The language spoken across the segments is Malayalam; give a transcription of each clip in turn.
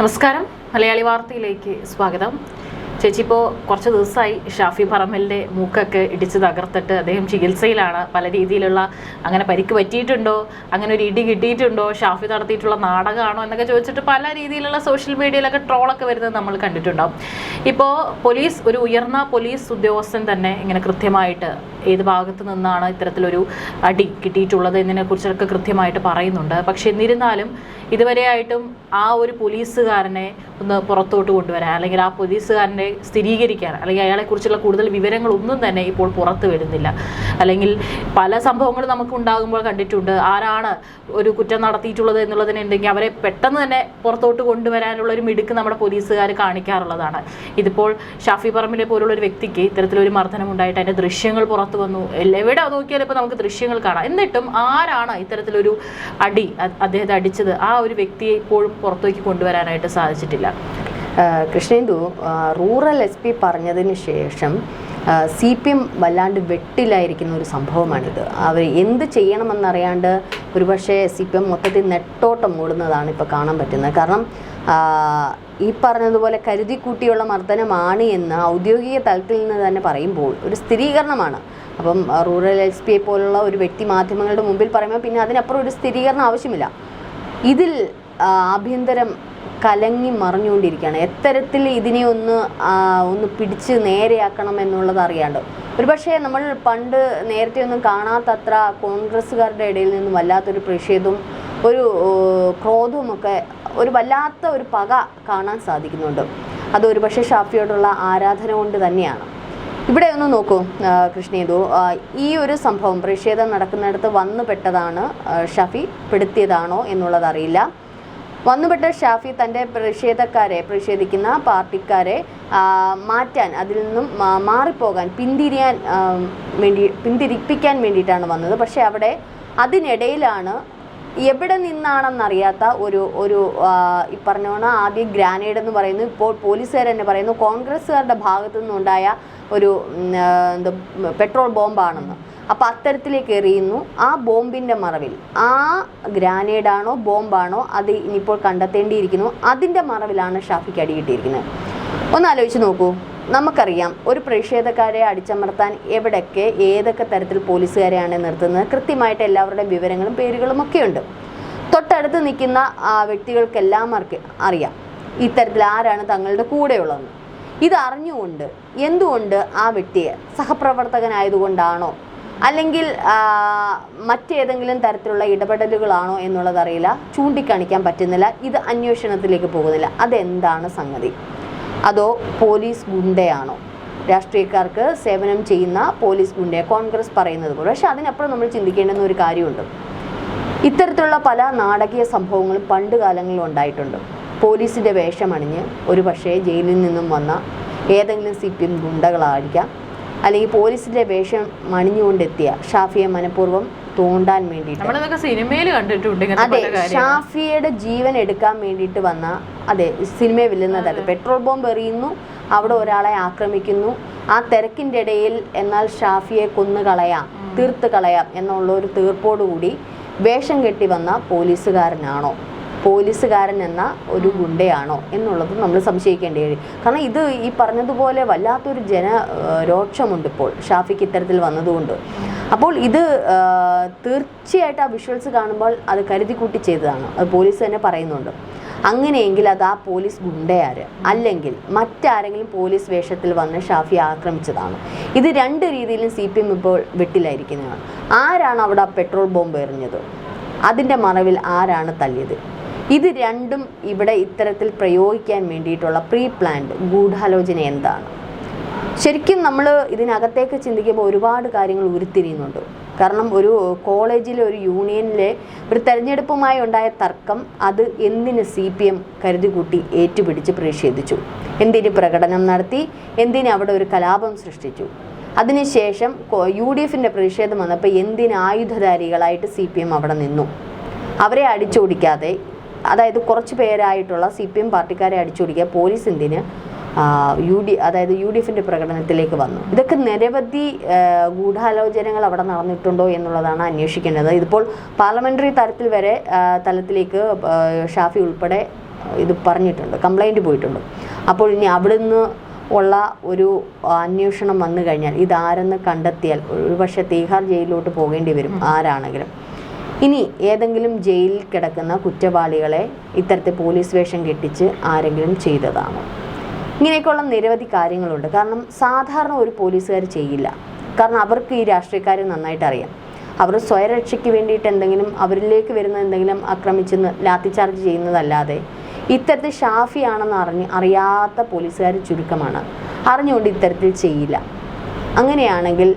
നമസ്കാരം. മലയാളി വാർത്തയിലേക്ക് സ്വാഗതം. ചേച്ചി ഇപ്പോൾ കുറച്ച് ദിവസമായി ഷാഫി പറമ്പലിന്റെ മൂക്കൊക്കെ ഇടിച്ച് തകർത്തിട്ട് അദ്ദേഹം ചികിത്സയിലാണ്. പല രീതിയിലുള്ള അങ്ങനെ പരിക്ക് പറ്റിയിട്ടുണ്ടോ? അങ്ങനെ ഒരു ഇടി കിട്ടിയിട്ടുണ്ടോ? ഷാഫി നടത്തിയിട്ടുള്ള നാടകമാണോ എന്നൊക്കെ ചോദിച്ചിട്ട് പല രീതിയിലുള്ള സോഷ്യൽ മീഡിയയിലൊക്കെ ട്രോളൊക്കെ വരുന്നത് നമ്മൾ കണ്ടിട്ടുണ്ടാവും. ഇപ്പോൾ പോലീസ് ഒരു ഉയർന്ന പോലീസ് ഉദ്യോഗസ്ഥൻ തന്നെ ഇങ്ങനെ കൃത്യമായിട്ട് ഏത് ഭാഗത്ത് നിന്നാണ് ഇത്തരത്തിലൊരു അടി കിട്ടിയിട്ടുള്ളത് എന്നതിനെ കുറിച്ചൊക്കെ കൃത്യമായിട്ട് പറയുന്നുണ്ട്. പക്ഷെ എന്നിരുന്നാലും ഇതുവരെയായിട്ടും ആ ഒരു പോലീസുകാരനെ ഒന്ന് പുറത്തോട്ട് കൊണ്ടുവരാൻ അല്ലെങ്കിൽ ആ പോലീസുകാരനെ സ്ഥിരീകരിക്കാൻ അല്ലെങ്കിൽ അയാളെക്കുറിച്ചുള്ള കൂടുതൽ വിവരങ്ങളൊന്നും തന്നെ ഇപ്പോൾ പുറത്ത് വരുന്നില്ല. അല്ലെങ്കിൽ പല സംഭവങ്ങളും നമുക്ക് ഉണ്ടാകുമ്പോൾ കണ്ടിട്ടുണ്ട് ആരാണ് ഒരു കുറ്റം നടത്തിയിട്ടുള്ളത് എന്നുള്ളതിനുണ്ടെങ്കിൽ അവരെ പെട്ടെന്ന് തന്നെ പുറത്തോട്ട് കൊണ്ടുവരാനുള്ള ഒരു മിടുക്ക് നമ്മുടെ പോലീസുകാർ കാണിക്കാറുള്ളതാണ്. ഇതിപ്പോൾ ഷാഫി പറമ്പിലെ പോലുള്ള ഒരു വ്യക്തിക്ക് ഇത്തരത്തിലൊരു മർദ്ദനം ഉണ്ടായിട്ട് അതിന്റെ ദൃശ്യങ്ങൾ പുറത്തു വന്നു. എല്ല- എവിടെ നോക്കിയാലും ഇപ്പോൾ നമുക്ക് ദൃശ്യങ്ങൾ കാണാം. എന്നിട്ടും ആരാണ് ഇത്തരത്തിലൊരു അടി അദ്ദേഹത്തെ അടിച്ചത്? ആ ഒരു വ്യക്തിയെ ഇപ്പോഴും പുറത്തേക്ക് കൊണ്ടുവരാനായിട്ട് സാധിച്ചിട്ടില്ല. കൃഷ്ണേന്ദു റൂറൽ എസ് പി പറഞ്ഞതിന് ശേഷം സി പി എം വല്ലാണ്ട് വെട്ടിലായിരിക്കുന്ന ഒരു സംഭവമാണിത്. അവർ എന്ത് ചെയ്യണമെന്നറിയാണ്ട് ഒരുപക്ഷെ സി പി എം മൊത്തത്തിൽ നെട്ടോട്ടം ഓടുന്നതാണ് ഇപ്പോൾ കാണാൻ പറ്റുന്നത്. കാരണം ഈ പറഞ്ഞതുപോലെ കരുതി കൂട്ടിയുള്ള മർദ്ദനമാണ് എന്ന് ഔദ്യോഗിക തലത്തിൽ നിന്ന് തന്നെ പറയുമ്പോൾ ഒരു സ്ഥിരീകരണമാണ്. അപ്പം റൂറൽ എസ് പി പോലുള്ള ഒരു വ്യക്തി മാധ്യമങ്ങളുടെ മുമ്പിൽ പറയുമ്പോൾ പിന്നെ അതിനപ്പുറം ഒരു സ്ഥിരീകരണം ആവശ്യമില്ല. ഇതിൽ ആഭ്യന്തരം കലങ്ങി മറിഞ്ഞുകൊണ്ടിരിക്കുകയാണ്. എത്തരത്തിൽ ഇതിനെ ഒന്ന് ഒന്ന് പിടിച്ച് നേരെയാക്കണം എന്നുള്ളത് അറിയാണ്ട്. ഒരുപക്ഷെ നമ്മൾ പണ്ട് നേരത്തെ ഒന്നും കാണാത്തത്ര കോൺഗ്രസ്സുകാരുടെ ഇടയിൽ നിന്നും വല്ലാത്തൊരു പ്രതിഷേധവും ഒരു ക്രോധവുമൊക്കെ ഒരു വല്ലാത്ത ഒരു പക കാണാൻ സാധിക്കുന്നുണ്ട്. അത് ഒരുപക്ഷെ ഷാഫിയോടുള്ള ആരാധന കൊണ്ട് തന്നെയാണ്. ഇവിടെ ഒന്ന് നോക്കൂ കൃഷ്ണേതു ഈ ഒരു സംഭവം പ്രതിഷേധം നടക്കുന്നിടത്ത് വന്നുപെട്ടതാണ് ഷാഫി പെടുത്തിയതാണോ എന്നുള്ളത് അറിയില്ല. വന്നുപെട്ട ഷാഫി തന്റെ പ്രതിഷേധക്കാരെ പ്രതിഷേധിക്കുന്ന പാർട്ടിക്കാരെ മാറ്റാൻ അതിൽ നിന്നും മാറിപ്പോകാൻ പിന്തിരിയാൻ വേണ്ടി പിന്തിരിപ്പിക്കാൻ വേണ്ടിയിട്ടാണ് വന്നത്. പക്ഷേ അവിടെ അതിനിടയിലാണ് എവിടെ നിന്നാണെന്നറിയാത്ത ഒരു ഒരു ഈ പറഞ്ഞോണ ആദ്യം ഗ്രാനേഡ് എന്ന് പറയുന്നു. ഇപ്പോൾ പോലീസുകാർ തന്നെ പറയുന്നു കോൺഗ്രസ്സുകാരുടെ ഭാഗത്തു നിന്നുണ്ടായ ഒരു എന്താ പെട്രോൾ ബോംബാണെന്ന്. അപ്പോൾ അത്തരത്തിലേക്ക് എറിയുന്നു. ആ ബോംബിന്റെ മറവിൽ ആ ഗ്രാനേഡാണോ ബോംബാണോ അത് ഇനിയിപ്പോൾ കണ്ടെത്തേണ്ടിയിരിക്കുന്നു. അതിന്റെ മറവിലാണ് ഷാഫിക്ക് അടി കിട്ടിയിരിക്കുന്നത് ഒന്ന് ആലോചിച്ച് നോക്കൂ. നമുക്കറിയാം ഒരു പ്രതിഷേധക്കാരെ അടിച്ചമർത്താൻ എവിടെയൊക്കെ ഏതൊക്കെ തരത്തിൽ പോലീസുകാരെയാണ് നിർത്തുന്നത്. കൃത്യമായിട്ട് എല്ലാവരുടെയും വിവരങ്ങളും പേരുകളും ഒക്കെ ഉണ്ട് തൊട്ടടുത്ത് നിൽക്കുന്ന വ്യക്തികൾക്കെല്ലാം അറിയാം ഇത്തരത്തിൽ ആരാണ് തങ്ങളുടെ കൂടെയുള്ളതെന്ന്. ഇത് അറിഞ്ഞുകൊണ്ട് എന്തുകൊണ്ട് ആ വ്യക്തിയെ സഹപ്രവർത്തകനായതുകൊണ്ടാണോ? അല്ലെങ്കിൽ മറ്റേതെങ്കിലും തരത്തിലുള്ള ഇടപെടലുകളാണോ എന്നുള്ളതറിയില്ല ചൂണ്ടിക്കാണിക്കാൻ പറ്റുന്നില്ല. ഇത് അന്വേഷണത്തിലേക്ക് പോകുന്നില്ല. അതെന്താണ് സംഗതി? അതോ പോലീസ് ഗുണ്ടയാണോ? രാഷ്ട്രീയക്കാർക്ക് സേവനം ചെയ്യുന്ന പോലീസ് ഗുണ്ടയെ? കോൺഗ്രസ് പറയുന്നത് പോലെ. പക്ഷെ അതിനപ്പുറം നമ്മൾ ചിന്തിക്കേണ്ടുന്ന ഒരു കാര്യമുണ്ട്. ഇത്തരത്തിലുള്ള പല നാടകീയ സംഭവങ്ങളും പണ്ട് കാലങ്ങളിൽ ഉണ്ടായിട്ടുണ്ട്. പോലീസിന്റെ വേഷമണിഞ്ഞ് ഒരു പക്ഷേ ജയിലിൽ നിന്നും വന്ന ഏതെങ്കിലും സി പി എം ഗുണ്ടകളായിരിക്കാം. അല്ലെങ്കിൽ പോലീസിന്റെ വേഷം മണിഞ്ഞുകൊണ്ടെത്തിയ ഷാഫിയെ മനഃപൂർവം തോണ്ടാൻ വേണ്ടിയിട്ട്. സിനിമയിൽ കണ്ടിട്ടുണ്ട് അതെ ഷാഫിയുടെ ജീവൻ എടുക്കാൻ വേണ്ടിയിട്ട് വന്ന അതെ സിനിമയെ വില്ലുന്നത് തരത്തിൽ പെട്രോൾ ബോംബ് എറിയുന്നു അവിടെ ഒരാളെ ആക്രമിക്കുന്നു. ആ തിരക്കിന്റെ ഇടയിൽ എന്നാൽ ഷാഫിയെ കൊന്നു കളയാം തീർത്ത് കളയാം എന്നുള്ള ഒരു തീർപ്പോടുകൂടി വേഷം കെട്ടി വന്ന പോലീസുകാരനാണോ? പോലീസുകാരൻ എന്ന ഒരു ഗുണ്ടയാണോ എന്നുള്ളത് നമ്മൾ സംശയിക്കേണ്ടി വരും. കാരണം ഇത് ഈ പറഞ്ഞതുപോലെ വല്ലാത്തൊരു ജന രോക്ഷമുണ്ട് ഇപ്പോൾ ഷാഫിക്ക് ഇത്തരത്തിൽ വന്നതുകൊണ്ട്. അപ്പോൾ ഇത് തീർച്ചയായിട്ടും ആ വിഷ്വൽസ് കാണുമ്പോൾ അത് കരുതി കൂട്ടി ചെയ്തതാണ്. അത് പോലീസ് തന്നെ പറയുന്നുണ്ട്. അങ്ങനെയെങ്കിൽ അത് ആ പോലീസ് ഗുണ്ടയാര്? അല്ലെങ്കിൽ മറ്റാരെങ്കിലും പോലീസ് വേഷത്തിൽ വന്ന് ഷാഫി ആക്രമിച്ചതാണ്. ഇത് രണ്ട് രീതിയിലും സി പി എം ഇപ്പോൾ വെട്ടിലായിരിക്കുന്നതാണ്. ആരാണ് അവിടെ ആ പെട്രോൾ ബോംബ് എറിഞ്ഞത്? അതിന്റെ മറവിൽ ആരാണ് തല്ലിയത്? ഇത് രണ്ടും ഇവിടെ ഇത്തരത്തിൽ പ്രയോഗിക്കാൻ വേണ്ടിയിട്ടുള്ള പ്രീ പ്ലാൻഡ് ഗൂഢാലോചന എന്താണ്? ശരിക്കും നമ്മൾ ഇതിനകത്തേക്ക് ചിന്തിക്കുമ്പോൾ ഒരുപാട് കാര്യങ്ങൾ ഉരുത്തിരിയുന്നുണ്ട്. കാരണം ഒരു കോളേജിലെ ഒരു യൂണിയനിലെ ഒരു തെരഞ്ഞെടുപ്പുമായി ഉണ്ടായ തർക്കം അത് എന്തിന് സി പി എം കരുതികൂട്ടി ഏറ്റുപിടിച്ച് പ്രതിഷേധിച്ചു? എന്തിന് പ്രകടനം നടത്തി? എന്തിന് അവിടെ ഒരു കലാപം സൃഷ്ടിച്ചു? അതിനുശേഷം യു ഡി എഫിന്റെ പ്രതിഷേധം വന്നപ്പോൾ എന്തിന് ആയുധധാരികളായിട്ട് സി പി എം അവിടെ നിന്നു? അവരെ അടിച്ചോടിക്കാതെ അതായത് കുറച്ച് പേരായിട്ടുള്ള സി പി എം പാർട്ടിക്കാരെ അടിച്ചോടിക്കുക പോലീസ് എന്തിന് യു ഡി അതായത് യു ഡി എഫിന്റെ പ്രകടനത്തിലേക്ക് വന്നു. ഇതൊക്കെ നിരവധി ഗൂഢാലോചനകൾ അവിടെ നടന്നിട്ടുണ്ടോ എന്നുള്ളതാണ് അന്വേഷിക്കേണ്ടത്. ഇതിപ്പോൾ പാർലമെന്ററി തലത്തിൽ വരെ തലത്തിലേക്ക് ഷാഫി ഉൾപ്പെടെ ഇത് പറഞ്ഞിട്ടുണ്ട് കംപ്ലൈന്റ് പോയിട്ടുണ്ട്. അപ്പോൾ ഇനി അവിടുന്ന് ഉള്ള ഒരു അന്വേഷണം വന്നു കഴിഞ്ഞാൽ ഇതാരെന്ന് കണ്ടെത്തിയാൽ ഒരുപക്ഷെ തീഹാർ ജയിലിലോട്ട് പോകേണ്ടി വരും ആരാണെങ്കിലും. ഇനി ഏതെങ്കിലും ജയിലിൽ കിടക്കുന്ന കുറ്റവാളികളെ ഇത്തരത്തിൽ പോലീസ് വേഷം കെട്ടിച്ച് ആരെങ്കിലും ചെയ്തതാണോ? ഇങ്ങനെയൊക്കെയുള്ള നിരവധി കാര്യങ്ങളുണ്ട്. കാരണം സാധാരണ ഒരു പോലീസുകാർ ചെയ്യില്ല. കാരണം അവർക്ക് ഈ രാഷ്ട്രീയക്കാരെ നന്നായിട്ട് അറിയാം. അവർ സ്വയരക്ഷയ്ക്ക് വേണ്ടിയിട്ട് എന്തെങ്കിലും അവരിലേക്ക് വരുന്ന എന്തെങ്കിലും ആക്രമിച്ച് ലാത്തി ചാർജ് ചെയ്യുന്നതല്ലാതെ ഇത്തരത്തിൽ ഷാഫി ആണെന്ന് അറിഞ്ഞ് അറിയാത്ത പോലീസുകാർ ചുരുക്കമാണ്. അറിഞ്ഞുകൊണ്ട് ഇത്തരത്തിൽ ചെയ്യില്ല. അങ്ങനെയാണെങ്കിൽ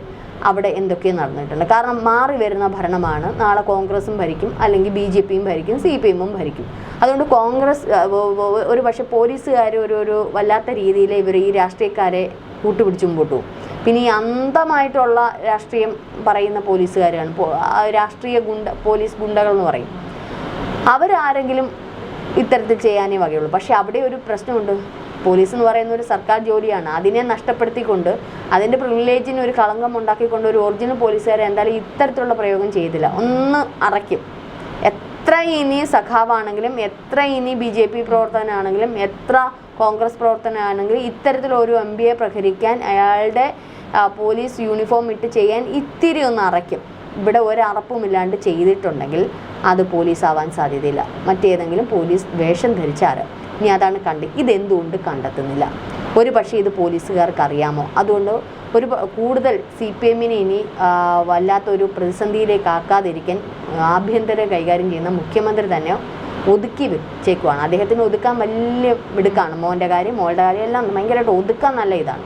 അവിടെ എന്തൊക്കെയോ നടന്നിട്ടുണ്ട് കാരണം മാറി വരുന്ന ഭരണമാണ് നാളെ കോൺഗ്രസും ഭരിക്കും അല്ലെങ്കിൽ ബി ജെ പിയും ഭരിക്കും സി പി എമ്മും ഭരിക്കും. അതുകൊണ്ട് കോൺഗ്രസ് ഒരു പക്ഷേ പോലീസുകാർ ഒരു ഒരു വല്ലാത്ത രീതിയിൽ ഇവർ ഈ രാഷ്ട്രീയക്കാരെ കൂട്ടുപിടിച്ച് മുമ്പോട്ട് പോകും. പിന്നെ ഈ അന്ധമായിട്ടുള്ള രാഷ്ട്രീയം പറയുന്ന പോലീസുകാരാണ്. രാഷ്ട്രീയ ഗുണ്ട പോലീസ് ഗുണ്ടകൾ എന്ന് പറയും. അവരാരെങ്കിലും ഇത്തരത്തിൽ ചെയ്യാനേ വകയുള്ളൂ. പക്ഷെ അവിടെ ഒരു പ്രശ്നമുണ്ട്. പോലീസ് എന്ന് പറയുന്ന ഒരു സർക്കാർ ജോലിയാണ്. അതിനെ നഷ്ടപ്പെടുത്തിക്കൊണ്ട് അതിന്റെ പ്രിവിലേജിന് ഒരു കളങ്കം ഉണ്ടാക്കിക്കൊണ്ട് ഒരു ഒറിജിനൽ പോലീസുകാരെ എന്തായാലും ഇത്തരത്തിലുള്ള പ്രയോഗം ചെയ്തില്ല. ഒന്ന് അറയ്ക്കും. എത്ര ഇനി സഖാവാണെങ്കിലും എത്ര ഇനി ബി ജെ പി പ്രവർത്തനമാണെങ്കിലും എത്ര കോൺഗ്രസ് പ്രവർത്തനമാണെങ്കിലും ഇത്തരത്തിലൊരു എം പിയെ പ്രഹരിക്കാൻ അയാളുടെ പോലീസ് യൂണിഫോം ഇട്ട് ചെയ്യാൻ ഇത്തിരി ഒന്ന് അറയ്ക്കും. ഇവിടെ ഒരറപ്പുമില്ലാണ്ട് ചെയ്തിട്ടുണ്ടെങ്കിൽ അത് പോലീസ് ആവാൻ സാധ്യതയില്ല. മറ്റേതെങ്കിലും പോലീസ് വേഷം ധരിച്ചാറ് ഇനി അതാണ് കണ്ട് ഇതെന്തുകൊണ്ട് കണ്ടെത്തുന്നില്ല? ഒരു പക്ഷേ ഇത് പോലീസുകാർക്ക് അറിയാമോ അതുകൊണ്ട് ഒരു കൂടുതൽ സി പി എമ്മിനെ ഇനി വല്ലാത്തൊരു പ്രതിസന്ധിയിലേക്ക് ആക്കാതിരിക്കാൻ ആഭ്യന്തര കൈകാര്യം ചെയ്യുന്ന മുഖ്യമന്ത്രി തന്നെ ഒതുക്കി വെച്ചേക്കുവാണ്. അദ്ദേഹത്തിന് ഒതുക്കാൻ വലിയ മിടുക്കാണ്. മോന്റെ കാര്യം മോളുടെ കാര്യം എല്ലാം ഭയങ്കരമായിട്ട് ഒതുക്കാൻ നല്ല ഇതാണ്.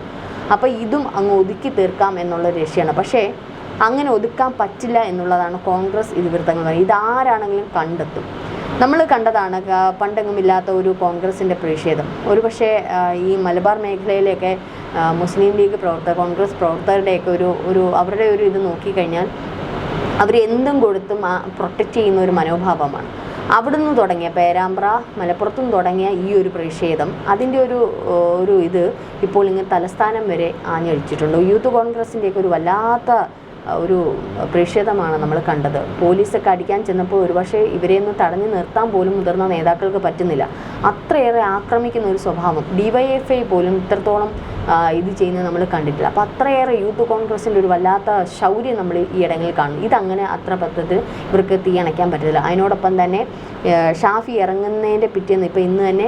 അപ്പോൾ ഇതും അങ്ങ് ഒതുക്കി തീർക്കാം എന്നുള്ള രക്ഷയാണ്. പക്ഷേ അങ്ങനെ ഒതുക്കാൻ പറ്റില്ല എന്നുള്ളതാണ് കോൺഗ്രസ് ഇതിവൃത്തങ്ങൾ പറയുന്നത്. ഇതാരാണെങ്കിലും കണ്ടെത്തും. നമ്മൾ കണ്ടതാണ് പണ്ടെങ്ങുമില്ലാത്ത ഒരു കോൺഗ്രസിന്റെ പ്രതിഷേധം. ഒരുപക്ഷെ ഈ മലബാർ മേഖലയിലെയൊക്കെ മുസ്ലിം ലീഗ് പ്രവർത്തകർ കോൺഗ്രസ് പ്രവർത്തകരുടെയൊക്കെ ഒരു ഒരു അവരുടെ ഒരു ഇത് നോക്കിക്കഴിഞ്ഞാൽ അവർ എന്തും കൊടുത്തും പ്രൊട്ടക്റ്റ് ചെയ്യുന്ന ഒരു മനോഭാവമാണ്. അവിടുന്ന് തുടങ്ങിയ പേരാമ്പ്ര മലപ്പുറത്തും തുടങ്ങിയ ഈ ഒരു പ്രതിഷേധം അതിന്റെ ഒരു ഒരു ഇത് ഇപ്പോൾ ഇങ്ങനെ തലസ്ഥാനം വരെ ആഞ്ഞടിച്ചിട്ടുണ്ട്. യൂത്ത് കോൺഗ്രസിന്റെയൊക്കെ ഒരു വല്ലാത്ത ഒരു പ്രതിഷേധമാണ് നമ്മൾ കണ്ടത്. പോലീസൊക്കെ അടിക്കാൻ ചെന്നപ്പോൾ ഒരുപക്ഷെ ഇവരെ ഒന്ന് തടഞ്ഞു നിർത്താൻ പോലും മുതിർന്ന നേതാക്കൾക്ക് പറ്റുന്നില്ല. അത്രയേറെ ആക്രമിക്കുന്ന ഒരു സ്വഭാവം. ഡിവൈഎഫ്ഐ പോലും ഇത്രത്തോളം ഇത് ചെയ്യുന്നത് നമ്മൾ കണ്ടിട്ടില്ല. അപ്പോൾ അത്രയേറെ യൂത്ത് കോൺഗ്രസിന്റെ ഒരു വല്ലാത്ത ശൗര്യം നമ്മൾ ഈ ഇടങ്ങളിൽ കാണും ഇതങ്ങനെ അത്ര പത്രത്തിൽ ഇവർക്ക് തീ അണയ്ക്കാൻ പറ്റില്ല അതിനോടൊപ്പം തന്നെ ഷാഫി ഇറങ്ങുന്നതിന്റെ പിറ്റേന്ന് ഇപ്പോൾ ഇന്ന് തന്നെ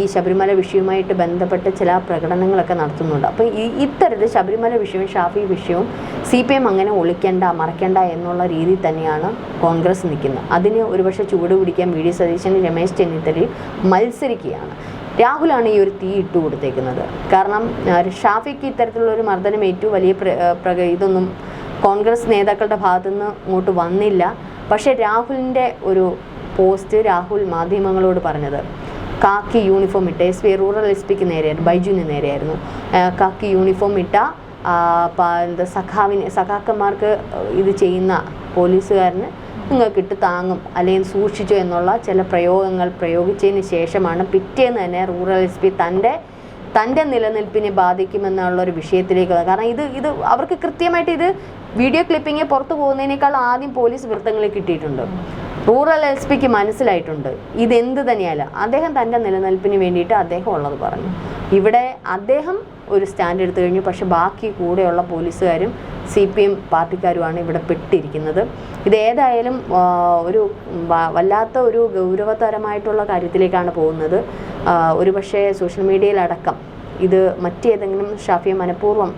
ഈ ശബരിമല വിഷയവുമായിട്ട് ബന്ധപ്പെട്ട് ചില പ്രകടനങ്ങളൊക്കെ നടത്തുന്നുണ്ട്. അപ്പോൾ ഈ ഇത്തരത്തിൽ ശബരിമല വിഷയവും ഷാഫി വിഷയവും സി പി എം അങ്ങനെ ഒളിക്കേണ്ട മറക്കേണ്ട എന്നുള്ള രീതിയിൽ തന്നെയാണ് കോൺഗ്രസ് നിൽക്കുന്നത്. അതിന് ഒരുപക്ഷെ ചൂട് പിടിക്കാൻ വി. ഡി. സതീശൻ രമേശ് ചെന്നിത്തലയും മത്സരിക്കുകയാണ്. രാഹുലാണ് ഈ ഒരു തീ ഇട്ട് കൊടുത്തേക്കുന്നത്. കാരണം ഷാഫിക്ക് ഇത്തരത്തിലുള്ള ഒരു മർദ്ദനമേറ്റു വലിയ പ്ര- ഇതൊന്നും കോൺഗ്രസ് നേതാക്കളുടെ ഭാഗത്തു നിന്ന് ഇങ്ങോട്ട് വന്നില്ല. പക്ഷേ രാഹുലിന്റെ ഒരു പോസ്റ്റ് രാഹുൽ മാധ്യമങ്ങളോട് പറഞ്ഞത് കാക്കി യൂണിഫോം ഇട്ട എസ് പി റൂറൽ എസ് പിക്ക് നേരെയായിരുന്നു ബൈജുവിന് നേരെയായിരുന്നു. കാക്കി യൂണിഫോം ഇട്ട എന്താ സഖാവിന് സഖാക്കന്മാർക്ക് ഇത് ചെയ്യുന്ന പോലീസുകാരന് നിങ്ങൾക്കിട്ട് താങ്ങും അല്ലെങ്കിൽ സൂക്ഷിച്ചു എന്നുള്ള ചില പ്രയോഗങ്ങൾ പ്രയോഗിച്ചതിന് ശേഷമാണ് പിറ്റേന്ന് തന്നെ റൂറൽ എസ് പി തന്റെ തന്റെ നിലനിൽപ്പിനെ ബാധിക്കുമെന്നുള്ള ഒരു വിഷയത്തിലേക്ക്. കാരണം ഇത് ഇത് അവർക്ക് കൃത്യമായിട്ട് ഇത് വീഡിയോ ക്ലിപ്പിംഗ് പുറത്തു പോകുന്നതിനേക്കാൾ ആദ്യം പോലീസ് വൃത്തങ്ങളിൽ കിട്ടിയിട്ടുണ്ട് റൂറൽ എസ് പിക്ക് മനസ്സിലായിട്ടുണ്ട്. ഇതെന്ത് തന്നെയല്ല അദ്ദേഹം തന്റെ നിലനിൽപ്പിന് വേണ്ടിയിട്ട് അദ്ദേഹം ഉള്ളത് പറഞ്ഞു. ഇവിടെ അദ്ദേഹം ഒരു സ്റ്റാൻഡ് എടുത്തു കഴിഞ്ഞു. പക്ഷെ ബാക്കി കൂടെയുള്ള പോലീസുകാരും സി പി എം പാർട്ടിക്കാരുമാണ് ഇവിടെ പെട്ടിരിക്കുന്നത്. ഇത് ഏതായാലും ഒരു വല്ലാത്ത ഒരു ഗൗരവതരമായിട്ടുള്ള കാര്യത്തിലേക്കാണ് പോകുന്നത്. ഒരു ഒരുപക്ഷെ സോഷ്യൽ മീഡിയയിലടക്കം ഇത് മറ്റേതെങ്കിലും ഷാഫിയെ മനഃപൂർവം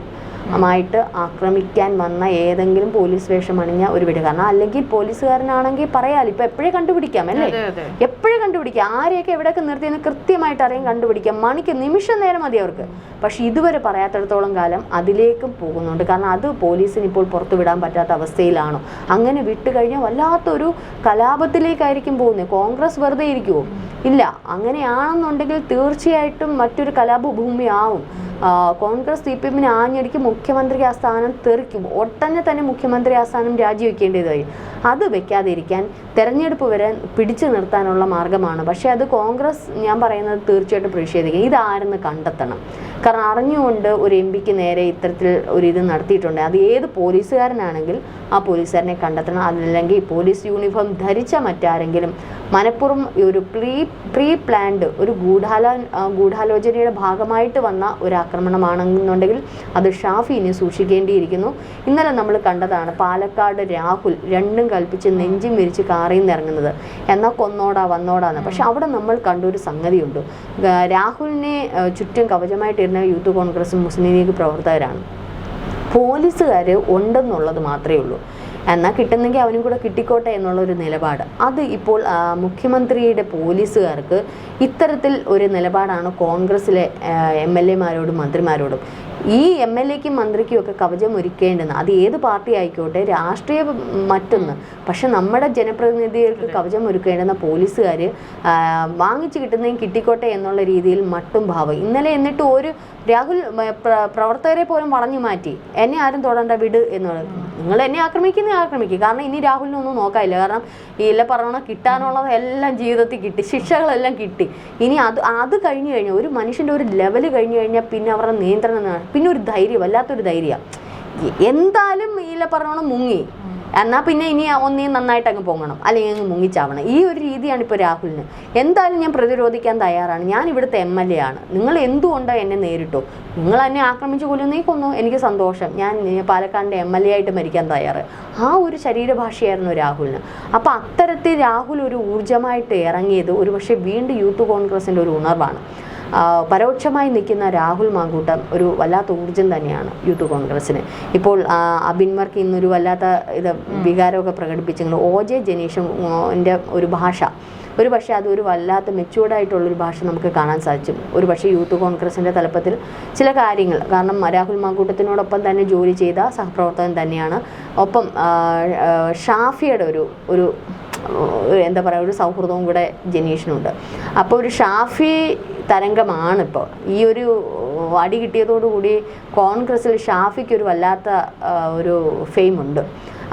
മായിട്ട് ആക്രമിക്കാൻ വന്ന ഏതെങ്കിലും പോലീസ് വേഷം അണിഞ്ഞ ഒരു വീട് കാരണം അല്ലെങ്കിൽ പോലീസുകാരനാണെങ്കിൽ പറയാലോ ഇപ്പൊ എപ്പോഴേ കണ്ടുപിടിക്കാം അല്ലേ? എപ്പോഴും കണ്ടുപിടിക്കാം? ആരെയൊക്കെ എവിടെയൊക്കെ നിർത്തിയെന്ന് കൃത്യമായിട്ട് അറിയാൻ കണ്ടുപിടിക്കാം. മണിക്ക് നിമിഷം നേരം മതി അവർക്ക്. പക്ഷെ ഇതുവരെ പറയാത്തിടത്തോളം കാലം അതിലേക്കും പോകുന്നുണ്ട്. കാരണം അത് പോലീസിന് ഇപ്പോൾ പുറത്തു വിടാൻ പറ്റാത്ത അവസ്ഥയിലാണോ. അങ്ങനെ വിട്ടു കഴിഞ്ഞാൽ വല്ലാത്തൊരു കലാപത്തിലേക്കായിരിക്കും പോകുന്നത്. കോൺഗ്രസ് വെറുതെ ഇരിക്കുമോ ഇല്ല. അങ്ങനെയാണെന്നുണ്ടെങ്കിൽ തീർച്ചയായിട്ടും മറ്റൊരു കലാപഭൂമിയാവും കോൺഗ്രസ് സി പി എമ്മിനെ ആഞ്ഞടിക്കും മുഖ്യമന്ത്രി ആ സ്ഥാനം തെറിക്കും. ഒട്ടനെ തന്നെ മുഖ്യമന്ത്രി ആ സ്ഥാനം രാജിവെക്കേണ്ടതായി. അത് വെക്കാതിരിക്കാൻ തെരഞ്ഞെടുപ്പ് വരെ പിടിച്ചു നിർത്താനുള്ള മാർഗമാണ്. പക്ഷേ അത് കോൺഗ്രസ് ഞാൻ പറയുന്നത് തീർച്ചയായിട്ടും പ്രതിഷേധിക്കും. ഇതാരെന്ന് കണ്ടെത്തണം. കാരണം അറിഞ്ഞുകൊണ്ട് ഒരു എം പിക്ക് നേരെ ഇത്തരത്തിൽ ഒരു ഇത് നടത്തിയിട്ടുണ്ട്. അത് ഏത് പോലീസുകാരനാണെങ്കിൽ ആ പോലീസുകാരനെ കണ്ടെത്തണം. അതല്ലെങ്കിൽ പോലീസ് യൂണിഫോം ധരിച്ച മറ്റാരെങ്കിലും മനഃപൂർവം ഒരു പ്രീ പ്രീ പ്ലാൻഡ് ഒരു ഗൂഢാലോ ഗൂഢാലോചനയുടെ ഭാഗമായിട്ട് വന്ന ഒരു ആക്രമണമാണെന്നുണ്ടെങ്കിൽ അത് ഷാഫി ഇനി സൂക്ഷിക്കേണ്ടിയിരിക്കുന്നു. ഇന്നലെ നമ്മൾ കണ്ടതാണ് പാലക്കാട് രാഹുൽ രണ്ടും കൽപ്പിച്ച് നെഞ്ചും വിരിച്ച് കാറിൽ നിന്ന് ഇറങ്ങുന്നത്. എന്നാൽ കൊന്നോടാ വന്നോടാന്ന്. പക്ഷെ അവിടെ നമ്മൾ കണ്ടൊരു സംഗതിയുണ്ട്. രാഹുലിനെ ചുറ്റും കവചമായിട്ടിരുന്ന യൂത്ത് കോൺഗ്രസും മുസ്ലിം ലീഗ് പ്രവർത്തകരാണ്. പോലീസുകാർ ഉണ്ടെന്നുള്ളത് മാത്രമേ ഉള്ളൂ. എന്നാൽ കിട്ടുന്നെങ്കിൽ അവനും കൂടെ കിട്ടിക്കോട്ടെ എന്നുള്ളൊരു നിലപാട്. അത് ഇപ്പോൾ മുഖ്യമന്ത്രിയുടെ പോലീസുകാർക്ക് ഇത്തരത്തിൽ ഒരു നിലപാടാണ് കോൺഗ്രസിലെ എം എൽ എമാരോടും മന്ത്രിമാരോടും ഈ എം എൽ എക്കും മന്ത്രിക്കും ഒക്കെ കവചം ഒരുക്കേണ്ടുന്ന അത് ഏത് പാർട്ടി ആയിക്കോട്ടെ രാഷ്ട്രീയ മറ്റൊന്ന്. പക്ഷെ നമ്മുടെ ജനപ്രതിനിധികൾക്ക് കവചം ഒരുക്കേണ്ടുന്ന പോലീസുകാർ വാങ്ങിച്ചു കിട്ടുന്നതും കിട്ടിക്കോട്ടെ എന്നുള്ള രീതിയിൽ മട്ടും ഭാവം. ഇന്നലെ എന്നിട്ട് ഒരു രാഹുൽ പ്രവർത്തകരെ പോലും വളഞ്ഞു മാറ്റി. എന്നെ ആരും തൊടേണ്ട വിട് എന്നുള്ളത്. നിങ്ങൾ എന്നെ ആക്രമിക്കുന്ന ആക്രമിക്കുക കാരണം ഇനി രാഹുലിനൊന്നും നോക്കാനില്ല. കാരണം ഈ ഇല്ല പറഞ്ഞ കിട്ടാനുള്ളത് എല്ലാം ജീവിതത്തിൽ കിട്ടി. ശിക്ഷകളെല്ലാം കിട്ടി. ഇനി അത് അത് കഴിഞ്ഞു കഴിഞ്ഞാൽ ഒരു മനുഷ്യന്റെ ഒരു ലെവൽ കഴിഞ്ഞു കഴിഞ്ഞാൽ പിന്നെ അവരുടെ നിയന്ത്രണം പിന്നെ ഒരു ധൈര്യം വല്ലാത്തൊരു ധൈര്യം എന്തായാലും ഈ ഇല്ല പറഞ്ഞോണം മുങ്ങി. എന്നാൽ പിന്നെ ഇനി ഒന്നേ നന്നായിട്ട് അങ്ങ് പൊങ്ങണം അല്ലെങ്കിൽ അങ്ങ് മുങ്ങിച്ചാവണം. ഈ ഒരു രീതിയാണ് ഇപ്പോൾ രാഹുലിന്. എന്തായാലും ഞാൻ പ്രതിരോധിക്കാൻ തയ്യാറാണ്. ഞാൻ ഇവിടുത്തെ എം എൽ എ ആണ്. നിങ്ങൾ എന്തുകൊണ്ടോ എന്നെ നേരിട്ടോ? നിങ്ങൾ എന്നെ ആക്രമിച്ചു കൊല്ലുന്നേ കൊന്നു. എനിക്ക് സന്തോഷം. ഞാൻ പാലക്കാടിന്റെ എം എൽ എ ആയിട്ട് മരിക്കാൻ തയ്യാറ്. ആ ഒരു ശരീരഭാഷയായിരുന്നു രാഹുലിന്. അപ്പോൾ അത്തരത്തിൽ രാഹുൽ ഒരു ഊർജമായിട്ട് ഇറങ്ങിയത് ഒരു പക്ഷേ വീണ്ടും യൂത്ത് കോൺഗ്രസിന്റെ ഒരു ഉണർവാണ്. പരോക്ഷമായി നിൽക്കുന്ന രാഹുൽ മാങ്കൂട്ടം ഒരു വല്ലാത്ത ഊർജം തന്നെയാണ് യൂത്ത് കോൺഗ്രസ്സിന്. ഇപ്പോൾ ആ, അബിൻമാർക്ക് ഇന്നൊരു വല്ലാത്ത ഇത് വികാരമൊക്കെ പ്രകടിപ്പിച്ചെങ്കിലും ഒ ജെ ജനീഷും ന്റെ ഒരു ഭാഷ ഒരു പക്ഷേ അതൊരു വല്ലാത്ത മെച്യൂർഡായിട്ടുള്ളൊരു ഭാഷ നമുക്ക് കാണാൻ സാധിച്ചു. ഒരു പക്ഷേ യൂത്ത് കോൺഗ്രസിന്റെ തലപ്പത്തിൽ ചില കാര്യങ്ങൾ കാരണം രാഹുൽ മാങ്കൂട്ടത്തിനോടൊപ്പം തന്നെ ജോലി ചെയ്ത സഹപ്രവർത്തകൻ തന്നെയാണ്. ഒപ്പം ഷാഫിയുടെ ഒരു ഒരു എന്താ പറയുക ഒരു സൗഹൃദവും കൂടെ ജനീഷിനുണ്ട്. അപ്പോൾ ഒരു ഷാഫി തരംഗമാണ് ഇപ്പോൾ ഈ ഒരു അടി കിട്ടിയതോടുകൂടി കോൺഗ്രസ്സിൽ ഷാഫിക്ക് ഒരു വല്ലാത്ത ഒരു ഫെയിം ഉണ്ട്.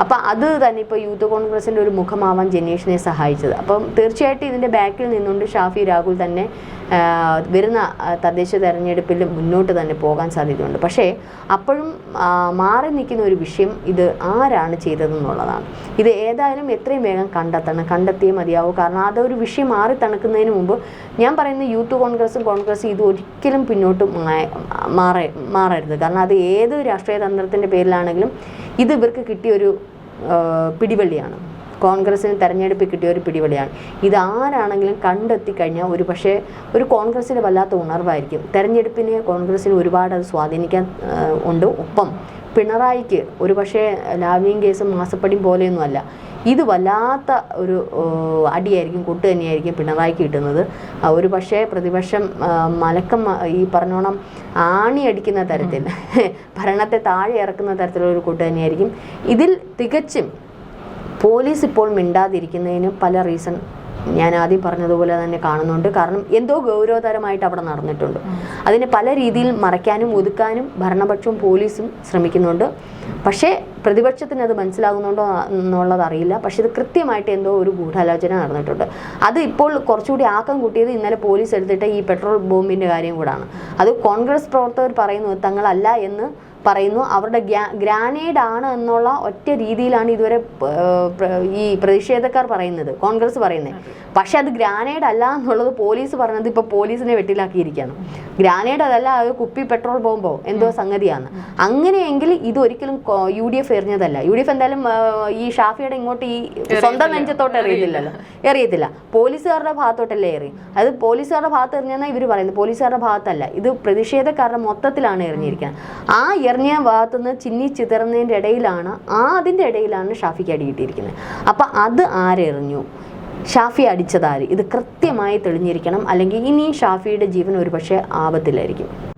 അപ്പം അത് തന്നെ ഇപ്പോൾ യൂത്ത് കോൺഗ്രസിന്റെ ഒരു മുഖമാവാൻ ജനീഷിനെ സഹായിച്ചത്. അപ്പം തീർച്ചയായിട്ടും ഇതിന്റെ ബാക്കിൽ നിന്നുകൊണ്ട് ഷാഫി രാഹുൽ തന്നെ വരുന്ന തദ്ദേശ തെരഞ്ഞെടുപ്പിൽ മുന്നോട്ട് തന്നെ പോകാൻ സാധ്യതയുണ്ട്. പക്ഷേ അപ്പോഴും മാറി നിൽക്കുന്ന ഒരു വിഷയം ഇത് ആരാണ് ചെയ്തതെന്നുള്ളതാണ്. ഇത് ഏതായാലും എത്രയും വേഗം കണ്ടെത്തണം. കണ്ടെത്തിയേ മതിയാവൂ. കാരണം അതൊരു വിഷയം മാറി തണുക്കുന്നതിന് മുമ്പ് ഞാൻ പറയുന്ന യൂത്ത് കോൺഗ്രസും കോൺഗ്രസും ഇത് ഒരിക്കലും പിന്നോട്ട് മാറേ മാറ മാറരുത്. കാരണം അത് ഏത് രാഷ്ട്രീയ തന്ത്രത്തിന്റെ പേരിലാണെങ്കിലും ഇത് ഇവർക്ക് കിട്ടിയൊരു പിടിവള്ളിയാണ്. കോൺഗ്രസിന് തെരഞ്ഞെടുപ്പിൽ കിട്ടിയ ഒരു പിടിവളിയാണ് ഇത് ആരാണെങ്കിലും കണ്ടെത്തി കഴിഞ്ഞാൽ ഒരു പക്ഷേ ഒരു കോൺഗ്രസ്സിന് വല്ലാത്ത ഉണർവായിരിക്കും. തെരഞ്ഞെടുപ്പിനെ കോൺഗ്രസ്സിന് ഒരുപാട് അത് സ്വാധീനിക്കാൻ ഉണ്ട്. ഒപ്പം പിണറായിക്ക് ഒരു പക്ഷേ ലാവ്ലിയും കേസും മാസപ്പടിയും പോലെയൊന്നുമല്ല. ഇത് വല്ലാത്ത ഒരു അടിയായിരിക്കും കൂട്ട് തന്നെയായിരിക്കും പിണറായിക്ക് കിട്ടുന്നത്. ഒരു പക്ഷേ പ്രതിപക്ഷം മലക്കം ഈ പറഞ്ഞോണം ആണി അടിക്കുന്ന തരത്തിൽ ഭരണത്തെ താഴെ ഇറക്കുന്ന തരത്തിലുള്ള ഒരു കൂട്ട് തന്നെയായിരിക്കും. ഇതിൽ തികച്ചും പോലീസ് ഇപ്പോൾ മിണ്ടാതിരിക്കുന്നതിന് പല റീസൺ ഞാൻ ആദ്യം പറഞ്ഞതുപോലെ തന്നെ കാണുന്നുണ്ട്. കാരണം എന്തോ ഗൗരവതരമായിട്ട് അവിടെ നടന്നിട്ടുണ്ട്. അതിനെ പല രീതിയിൽ മറയ്ക്കാനും ഒതുക്കാനും ഭരണപക്ഷവും പോലീസും ശ്രമിക്കുന്നുണ്ട്. പക്ഷേ പ്രതിപക്ഷത്തിന് അത് മനസ്സിലാകുന്നുണ്ടോ എന്നുള്ളത് അറിയില്ല. പക്ഷേ ഇത് കൃത്യമായിട്ട് എന്തോ ഒരു ഗൂഢാലോചന നടന്നിട്ടുണ്ട്. അത് ഇപ്പോൾ കുറച്ചുകൂടി ആക്കം കൂട്ടിയത് ഇന്നലെ പോലീസ് എടുത്തിട്ട് ഈ പെട്രോൾ ബോംബിന്റെ കാര്യം കൂടാണ്. അത് കോൺഗ്രസ് പ്രവർത്തകർ പറയുന്നു തങ്ങളല്ല എന്ന് പറയുന്നു. അവരുടെ ഗ്രാ ഗ്രാനേഡ് ആണ് എന്നുള്ള ഒറ്റ രീതിയിലാണ് ഇതുവരെ ഈ പ്രതിഷേധക്കാർ പറയുന്നത് കോൺഗ്രസ് പറയുന്നത്. പക്ഷെ അത് ഗ്രാനേഡ് അല്ല എന്നുള്ളത് പോലീസ് പറഞ്ഞത് ഇപ്പോൾ പോലീസിനെ വെട്ടിലാക്കിയിരിക്കുകയാണ്. ഗ്രാനേഡ് അതല്ല അത് കുപ്പി പെട്രോൾ ബോംബോ എന്തോ സംഗതിയാണ്. അങ്ങനെയെങ്കിൽ ഇത് ഒരിക്കലും യു ഡി എഫ് എറിഞ്ഞതല്ല. യു ഡി എഫ് എന്തായാലും ഈ ഷാഫിയുടെ ഇങ്ങോട്ട് ഈ സ്വന്തം നെഞ്ചത്തോട്ട് എറിയത്തില്ലല്ലോ. എറിയത്തില്ല. പോലീസുകാരുടെ ഭാഗത്തോട്ടല്ലേ എറി. അത് പോലീസുകാരുടെ ഭാഗത്ത് എറിഞ്ഞെന്നാണ് ഇവർ പറയുന്നത്. പോലീസുകാരുടെ ഭാഗത്തല്ല. ഇത് പ്രതിഷേധക്കാരുടെ മൊത്തത്തിലാണ് എറിഞ്ഞിരിക്കുന്നത്. ആ എറിഞ്ഞ ഭാഗത്തുനിന്ന് ചിന്നി ചിതറുന്നതിന്റെ ഇടയിലാണ് ആ അതിന്റെ ഇടയിലാണ് ഷാഫിക്ക് അടി കിട്ടിയിരിക്കുന്നത്. അപ്പം അത് ആരെറിഞ്ഞു ഷാഫി അടിച്ചതാര് ഇത് കൃത്യമായി തെളിഞ്ഞിരിക്കണം. അല്ലെങ്കിൽ ഇനി ഷാഫിയുടെ ജീവൻ ഒരുപക്ഷെ ആപത്തിലായിരിക്കും.